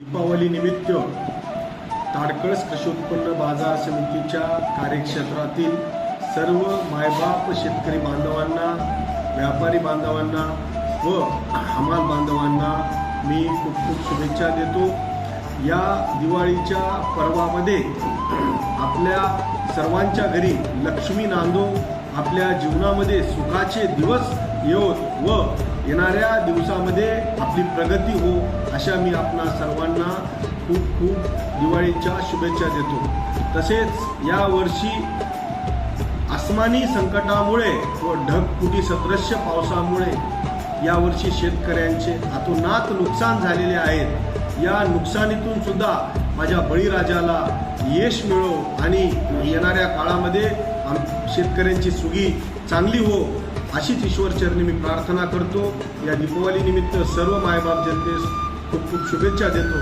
दीपावली निमित्त ताडकळस कृषी उत्पन्न बाजार समितीच्या कार्यक्षेत्रातील सर्व मायबाप शेतकरी बांधवांना व्यापारी बांधवांना व हमाल बांधवांना मी खूप खूप शुभेच्छा देतो. या दिवाळीच्या पर्वामध्ये आपल्या सर्वांच्या घरी लक्ष्मी नांदो आपल्या जीवनामध्ये सुखाचे दिवस येऊन व येणाऱ्या दिवसामध्ये आपली प्रगती हो अशा मी आपणा सर्वांना खूप खूप दिवाळीच्या शुभेच्छा देतो. तसेच या वर्षी आसमानी संकटामुळे व ढगफुटी सदृश्य पावसामुळे यावर्षी शेतकऱ्यांचे अतोनात नुकसान झालेले आहेत. या नुकसानीतून सुद्धा माझ्या बळीराजाला यश मिळो आणि येणाऱ्या काळामध्ये आम शेतकऱ्यांची सुगी चांगली हो अशीच ईश्वरचरणी मी प्रार्थना करतो. या दीपावलीनिमित्त सर्व मायबाप जनतेस खूप खूप शुभेच्छा देतो.